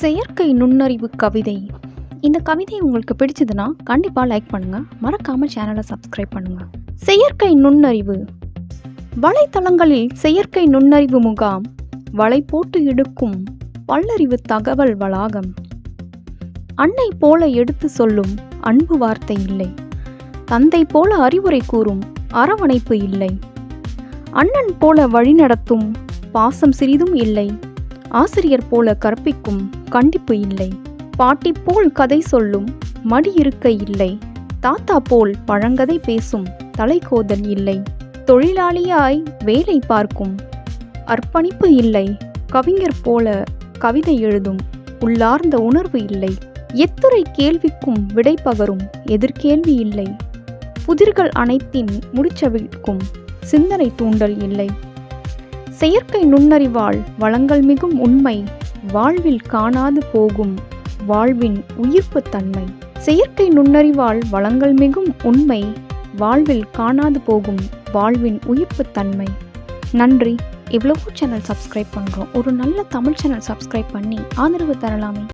செயற்கை நுண்ணறிவு கவிதை. இந்த கவிதை உங்களுக்கு பிடிச்சதுன்னா கண்டிப்பாக லைக் பண்ணுங்கள் மறக்காமல் சேனலை சப்ஸ்கிரைப் பண்ணுங்கள் செயற்கை நுண்ணறிவு. வலைத்தளங்களில் செயற்கை நுண்ணறிவு முகாம். வலை போட்டு எடுக்கும் பல்லறிவு தகவல் வளாகம். அன்னை போல எடுத்து சொல்லும் அன்பு வார்த்தை இல்லை. தந்தை போல அறிவுரை கூறும் அரவணைப்பு இல்லை. அண்ணன் போல வழிநடத்தும் பாசம் சிறிதும் இல்லை. ஆசிரியர் போல கற்பிக்கும் கண்டிப்பு இல்லை. பாட்டி போல் கதை சொல்லும் மடியிருக்கை இல்லை. தாத்தா போல் பழங்கதை பேசும் தலைகோதல் இல்லை. தொழிலாளியாய் வேலை பார்க்கும் அர்ப்பணிப்பு இல்லை. கவிஞர் போல கவிதை எழுதும் உள்ளார்ந்த உணர்வு இல்லை. எத்துறை கேள்விக்கும் விடை பகரும் எதிர்கேள்வி இல்லை. புதிர்கள் அனைத்தின் முடிச்சவிக்கும் சிந்தனை தூண்டல் இல்லை. செயற்கை நுண்ணறிவால் வளங்கள் மிகும் உண்மை வாழ்வில் காணாது போகும் வாழ்வின் உயிர்ப்பு தன்மை. செயற்கை நுண்ணறிவால் வளங்கள் மிகும் உண்மை வாழ்வில் காணாது போகும் வாழ்வின் உயிர்ப்பு தன்மை. நன்றி. இவ்வளவு சேனல் சப்ஸ்கிரைப் பண்ணுறோம் ஒரு நல்ல தமிழ் சேனல் சப்ஸ்கிரைப் பண்ணி ஆதரவு தரலாமே.